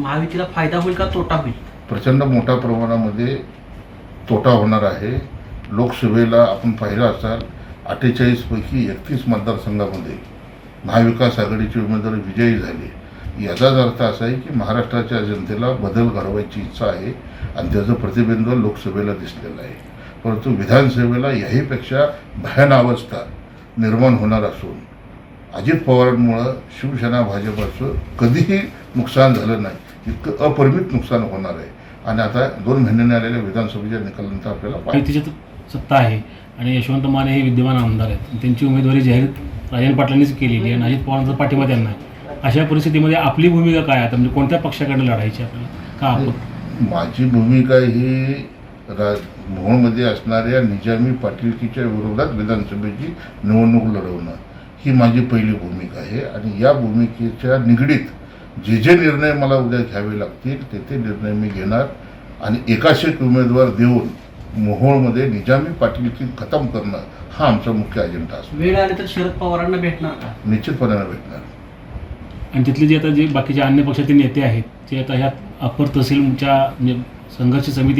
महायुतीला फायदा होईल का तोटा होईल? प्रचंड मोठ्या प्रमाणामध्ये तोटा होणार आहे. लोकसभेला आपण पाहिलं असाल अठ्ठेचाळीसपैकी एकतीस मतदारसंघामध्ये महाविकास आघाडीचे उमेदवार विजयी झाले. याचाच अर्थ असा आहे की महाराष्ट्राच्या जनतेला बदल घडवायची इच्छा आहे आणि त्याचं प्रतिबिंब लोकसभेला दिसलेलं आहे. परंतु विधानसभेला याहीपेक्षा भयान अवस्था निर्माण होणार असून अजित पवारांमुळं शिवसेना भाजपचं कधीही नुकसान झालं नाही. इतकं अपरिमित नुकसान होणार आहे. आणि आता दोन महिन्यांनी आलेल्या विधानसभेच्या निकालानंतर आपल्याला युतीची सत्ता आहे. आणि यशवंत माने हे विद्यमान आमदार आहेत. त्यांची उमेदवारी जाहीर राजन पाटलांनीच केलेली आहे आणि अजित पवारांचा पाठिंबा त्यांना अशा परिस्थितीमध्ये आपली भूमिका काय आता म्हणजे कोणत्या पक्षाकडे लढायची आपल्याला? का आपण? माझी भूमिका ही रा मोहोळमध्ये असणाऱ्या निजामी पाटीलकीच्या विरोधात विधानसभेची निवडणूक लढवणं ही माझी पहिली भूमिका आहे. आणि या भूमिकेच्या निगडीत जे जे निर्णय मला उद्या घ्यावे लागतील ते ते निर्णय मी घेणार आणि एकाच एक उमेदवार देऊन मोहोळमध्ये निजामी पाटीलकी खतम करणं हा आमचा मुख्य अजेंडा असतो. वेळ आली तर शरद पवारांना भेटणार का? निश्चितपणाने भेटणार. आणि तिथले जे आता जे बाकीचे अन्य पक्षातील नेते आहेत ते आता ह्यात अप्पर तहसीलच्या म्हणजे संघर्ष समिती